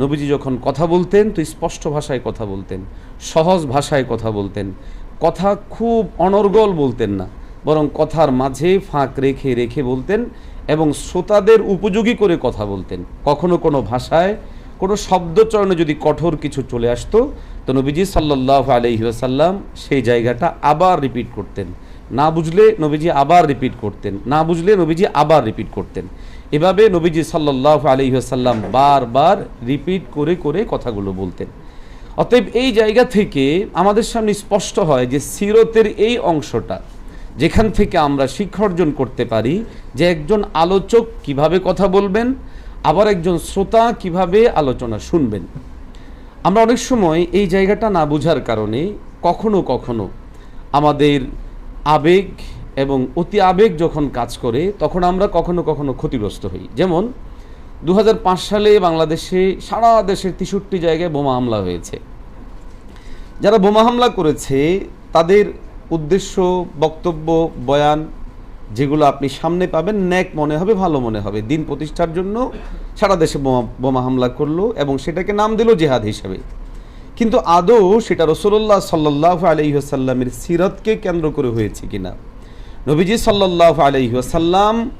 নবীজি যখন কথা বলতেন, তো স্পষ্ট ভাষায় কথা বলতেন, সহজ ভাষায় কথা বলতেন। কথা খুব অনর্গল বলতেন না, বরং কথার মাঝে ফাঁক রেখে রেখে বলতেন এবং শ্রোতাদের উপযোগী করে কথা বলতেন। কখনো কোনো ভাষায় কোনো শব্দচয়নে যদি কঠোর কিছু চলে আসতো, তো নবীজি সাল্লাহ আলহিহাসাল্লাম সেই জায়গাটা আবার রিপিট করতেন। না বুঝলে নবীজি আবার রিপিট করতেন, না বুঝলে নবীজি আবার রিপিট করতেন। এভাবে নবীজি সাল্লাহ আলহিহাসাল্লাম বারবার রিপিট করে করে কথাগুলো বলতেন। অতএব এই জায়গা থেকে আমাদের সামনে স্পষ্ট হয় যে সিরতের এই অংশটা, যেখান থেকে আমরা শিক্ষা অর্জন করতে পারি যে একজন আলোচক কীভাবে কথা বলবেন, আবার একজন শ্রোতা কীভাবে আলোচনা শুনবেন। আমরা অনেক সময় এই জায়গাটা না বোঝার কারণে কখনো কখনো আমাদের আবেগ এবং অতি আবেগ যখন কাজ করে, তখন আমরা কখনো কখনো ক্ষতিগ্রস্ত হই। যেমন দু হাজার পাঁচ সালে বাংলাদেশে সারা দেশের তেষট্টি জায়গায় বোমা হামলা হয়েছে। যারা বোমা হামলা করেছে, তাদের উদ্দেশ্য, বক্তব্য, বয়ান যেগুলো আপনি সামনে পাবেন, ন্যাক মনে হবে, ভালো মনে হবে। দিন প্রতিষ্ঠার জন্য সারা দেশে বোমা বোমা হামলা করল এবং সেটাকে নাম দিল জেহাদ হিসাবে। কিন্তু আদৌ সেটা রসুল্লাহ সাল্লাহ আলহিহাসাল্লামের সিরতকে কেন্দ্র করে হয়েছে কিনা? নবীজি সাল্লাহ আলহিহাসাল্লাম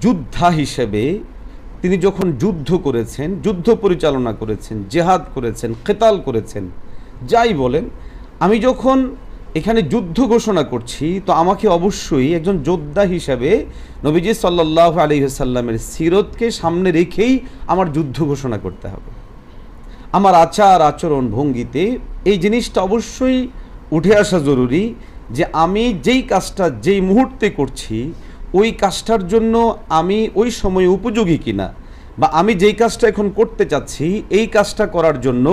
যোদ্ধা হিসেবে তিনি যখন যুদ্ধ করেছেন, যুদ্ধ পরিচালনা করেছেন, জেহাদ করেছেন, কেতাল করেছেন, যাই বলেন, আমি যখন এখানে যুদ্ধ ঘোষণা করছি, তো আমাকে অবশ্যই একজন যোদ্ধা হিসাবে নবীজি সাল্লাহ আলহিহাসাল্লামের সিরতকে সামনে রেখেই আমার যুদ্ধ ঘোষণা করতে হবে। আমার আচার আচরণ ভঙ্গিতে এই জিনিসটা অবশ্যই উঠে আসা জরুরি যে আমি যেই কাজটা যেই মুহূর্তে করছি, ওই কাজটার জন্য আমি ওই সময়ে উপযোগী কিনা বা আমি যেই কাজটা এখন করতে চাচ্ছি, এই কাজটা করার জন্য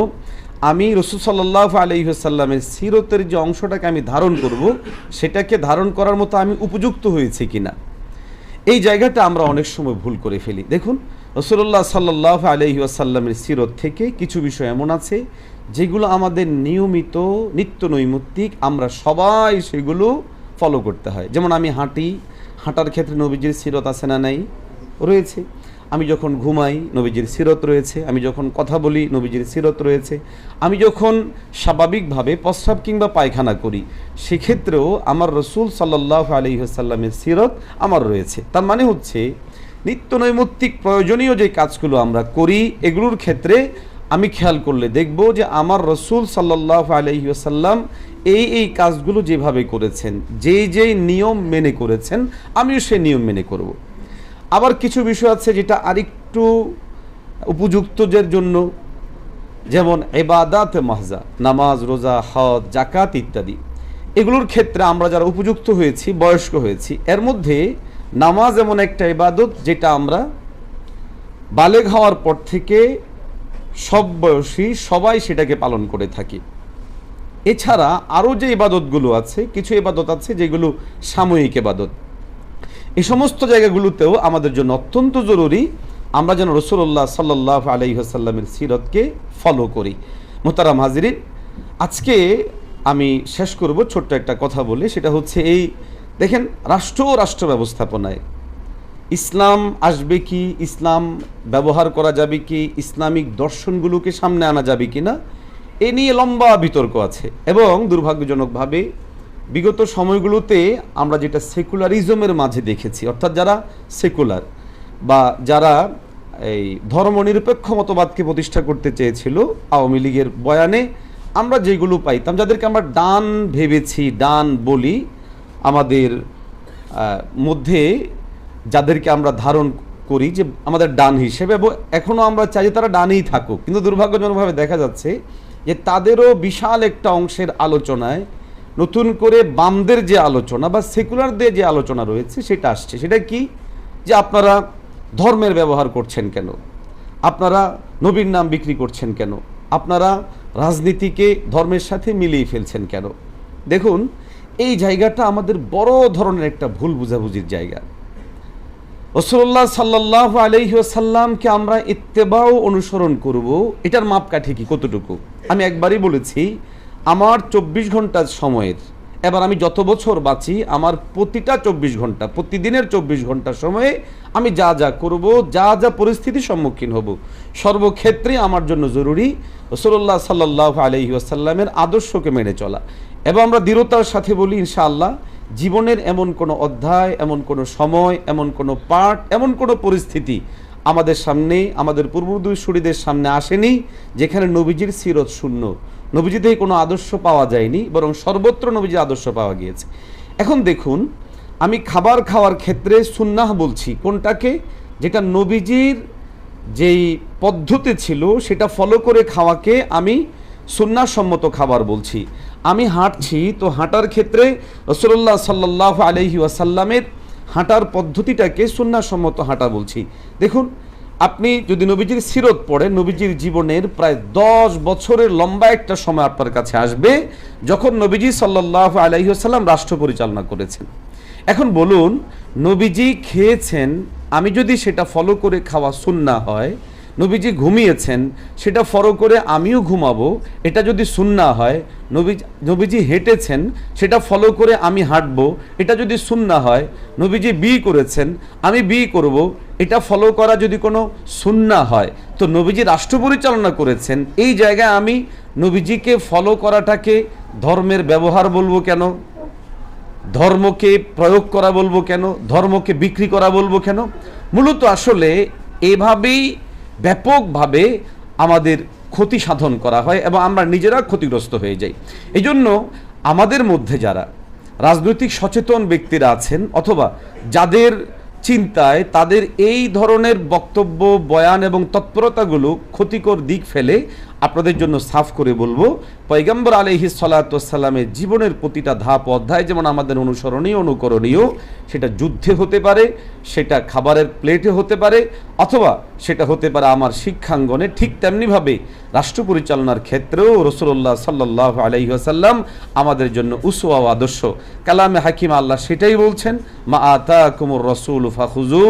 আমি রসুল সাল্লাহ আলহিহাসাল্লামের সিরতের যে অংশটাকে আমি ধারণ করব, সেটাকে ধারণ করার মতো আমি উপযুক্ত হয়েছি কিনা। এই জায়গাটা আমরা অনেক সময় ভুল করে ফেলি। দেখুন রসুল্লাহ সাল্লাহ আলহি আসাল্লামের সিরত থেকে কিছু বিষয় এমন আছে যেগুলো আমাদের নিয়মিত নিত্য নৈমিত্তিক, আমরা সবাই সেগুলো ফলো করতে হয়। যেমন আমি হাঁটি, হাঁটার ক্ষেত্রে নবীজির সিরত আছে না নাই? রয়েছে। আমি যখন ঘুমাই, নবীজির সিরত রয়েছে। আমি যখন কথা বলি, নবীজির সিরত রয়েছে। আমি যখন স্বাভাবিকভাবে প্রস্রাব কিংবা পায়খানা করি, সেক্ষেত্রেও আমার রসুল সাল্লাহ আলহিহাসাল্লামের সিরত আমার রয়েছে। তার মানে হচ্ছে নিত্য নৈমিত্তিক প্রয়োজনীয় যে কাজগুলো আমরা করি, এগুলোর ক্ষেত্রে আমি খেয়াল করলে দেখব যে আমার রসুল সাল্লাহ আলহিহাসাল্লাম এই এই কাজগুলো যেভাবে করেছেন, যেই যেই নিয়ম মেনে করেছেন, আমিও সেই নিয়ম মেনে করব। আবার কিছু বিষয় আছে যেটা আরেকটু উপযুক্তদের জন্য, যেমন এবাদাত মাহজা, নামাজ, রোজা হদ জাকাত ইত্যাদি এগুলোর ক্ষেত্রে আমরা যারা উপযুক্ত হয়েছি, বয়স্ক হয়েছি, এর মধ্যে নামাজ এমন একটা ইবাদত যেটা আমরা বালেগ হওয়ার পর থেকে সব বয়সী সবাই সেটাকে পালন করে থাকি। এছাড়া আরও যে ইবাদতগুলো আছে, কিছু ইবাদত আছে যেগুলো সাময়িক ইবাদত। এই সমস্ত জায়গাগুলোতেও আমাদের জন্য অত্যন্ত জরুরি আমরা যেন রসুল্লাহ সাল্লাহ আলহিহাসাল্লামের সিরতকে ফলো করি। মোতারাম হাজিরিন, আজকে আমি শেষ করব ছোট্ট একটা কথা বলে, সেটা হচ্ছে এই দেখেন, রাষ্ট্র রাষ্ট্র ব্যবস্থাপনায় ইসলাম আসবে কি, ইসলাম ব্যবহার করা যাবে কি, ইসলামিক দর্শনগুলোকে সামনে আনা যাবে কি না, এ নিয়ে লম্বা বিতর্ক আছে। এবং দুর্ভাগ্যজনকভাবে বিগত সময়গুলোতে আমরা যেটা সেকুলারিজমের মাঝে দেখেছি, অর্থাৎ যারা সেকুলার বা যারা এই ধর্মনিরপেক্ষ মতবাদকে প্রতিষ্ঠা করতে চেয়েছিল আওয়ামী লীগের বয়ানে, আমরা যেগুলো পাইতাম, যাদেরকে আমরা ডান ভেবেছি, ডান বলি আমাদের মধ্যে যাদেরকে আমরা ধারণ করি যে আমাদের ডান হিসেবে এবং এখনও আমরা চাই যে তারা ডানেই থাকুক। কিন্তু দুর্ভাগ্যজনকভাবে দেখা যাচ্ছে যে তাদেরও বিশাল একটা অংশের আলোচনায় নতুন করে বামদের যে আলোচনা বা সেকুলারদের যে আলোচনা রয়েছে সেটা আসছে। সেটা কি? যে আপনারা ধর্মের ব্যবহার করছেন কেন? আপনারা নবীর নাম বিক্রি করছেন কেন? আপনারা রাজনীতিকে ধর্মের সাথে মিলিয়ে ফেলছেন কেন? দেখুন এই জায়গাটা আমাদের বড় ধরনের একটা ভুল বুঝাবুঝির জায়গা। রসল্লাহ সাল্লাহ আলহিসাল্লামকে আমরা ইত্তেবাও অনুসরণ করব, এটার মাপকাঠি কি কতটুকু? আমি একবারই বলেছি, আমার চব্বিশ ঘণ্টার সময়ের এবার আমি যত বছর বাঁচি, আমার প্রতিটা চব্বিশ ঘণ্টা, প্রতিদিনের চব্বিশ ঘণ্টা সময়ে আমি যা যা করব, যা যা পরিস্থিতির সম্মুখীন হব, সর্বক্ষেত্রে আমার জন্য জরুরি রসুল্লাহ সাল্লাহ আলহি আসাল্লামের আদর্শকে মেনে চলা। এবং আমরা দৃঢ়তার সাথে বলি, ইনশাআল্লাহ, জীবনের এমন কোনো অধ্যায়, এমন কোনো সময়, এমন কোনো পাঠ, এমন কোনো পরিস্থিতি আমাদের সামনে আমাদের পূর্বদূষীদের সামনে আসেনি, যেখানে নবীজির সিরত শূন্য। নবীজি থেকে কোনো আদর্শ পাওয়া যায়নি, বরং সর্বত্র নবীজির আদর্শ পাওয়া গিয়েছে। এখন দেখুন, আমি খাবার খাওয়ার ক্ষেত্রে সুন্নাহ বলছি। কোনটাকে? যেটা নবীজির যেই পদ্ধতি ছিল, সেটা ফলো করে খাওয়াকে আমি সুন্নাসম্মত খাবার বলছি। আমি হাঁটছি, তো হাঁটার ক্ষেত্রে রসুল্লাহ সাল্লাহ আলহি ওয়াসাল্লামের হাঁটার পদ্ধতিটাকে সন্ন্যাসম্মত হাঁটা বলছি। দেখুন, আপনি যদি নবীজির সিরত পড়েন, নবীজির জীবনের প্রায় দশ বছরের লম্বা একটা সময় আপনার কাছে আসবে, যখন নবীজি সাল্লাহ আলাইসাল্লাম রাষ্ট্র পরিচালনা করেছেন। এখন বলুন, নবীজি খেয়েছেন, আমি যদি সেটা ফলো করে খাওয়া সুন্না হয় নবীজি ঘুমিয়েছেন, সেটা ফলো করে আমিও ঘুমাবো, এটা যদি সুন্না হয়, নবী, নবীজি হেঁটেছেন, সেটা ফলো করে আমি হাঁটবো, এটা যদি সুন্না হয়, নবীজি বি করেছেন, আমি বি করব, এটা ফলো করা যদি কোনো সুন্না হয়, তো নবীজি রাষ্ট্র পরিচালনা করেছেন, এই জায়গায় আমি নবীজিকে ফলো করাটাকে ধর্মের ব্যবহার বলব কেন? ধর্মকে প্রয়োগ করা বলব কেন? ধর্মকে বিক্রি করা বলব কেন? মূলত আসলে এভাবেই ব্যাপকভাবে আমাদের ক্ষতি সাধন করা হয় এবং আমরা নিজেরা ক্ষতিগ্রস্ত হয়ে যাই। এই জন্য আমাদের মধ্যে যারা রাজনৈতিক সচেতন ব্যক্তিরা আছেন অথবা যাদের চিন্তায় তাদের এই ধরনের বক্তব্য, বয়ান এবং তৎপরতাগুলো ক্ষতিকর দিক ফেলে আপনাদের জন্য সাফ করে বলব পৈগম্বর আলহি সাল্লাতামের জীবনের প্রতিটা ধাপ অধ্যায়, যেমন আমাদের অনুসরণীয়, অনুকরণীয়, সেটা যুদ্ধে হতে পারে, সেটা খাবারের প্লেটে হতে পারে, অথবা সেটা হতে পারে আমার শিক্ষাঙ্গনে, ঠিক তেমনিভাবে রাষ্ট্র পরিচালনার ক্ষেত্রেও রসুল্লাহ সাল্লাহ আলহিহাসাল্লাম আমাদের জন্য উসুয়া আদর্শ। কালামে হাকিম আল্লাহ সেটাই বলছেন, মা আতা কুমুর রসুল ফাখুজু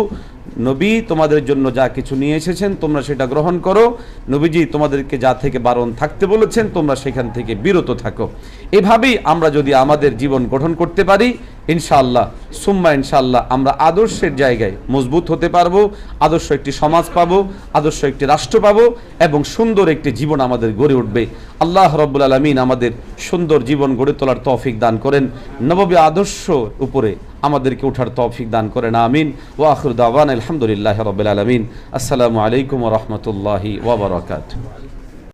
নবী তোমাদের জন্য যা কিছু নিয়ে এসেছেন, তোমরা সেটা গ্রহণ করো। নবীজি তোমাদেরকে যা থেকে বারণ থাকতে বলেছেন, তোমরা সেখান থেকে বিরত থাকো। এভাবেই আমরা যদি আমাদের জীবন গঠন করতে পারি, ইনশাআল্লাহ, সুম্মা ইনশাআল্লাহ, আমরা আদর্শের জায়গায় মজবুত হতে পারব, আদর্শ একটি সমাজ পাবো, আদর্শ একটি রাষ্ট্র পাবো, এবং সুন্দর একটি জীবন আমাদের গড়ে উঠবে। আল্লাহ রব্বুল আলমিন আমাদের সুন্দর জীবন গড়ে তোলার তৌফিক দান করেন। নববী আদর্শ উপরে আমাদেরকে ওঠার তৌফিক দান করেন, আমিন। ও আখরুদ্দাওয়ান আলহামদুলিল্লাহ রবিল আলমিন। আসসালামু আলাইকুম রহমতুল্লাহি ওবরাকাত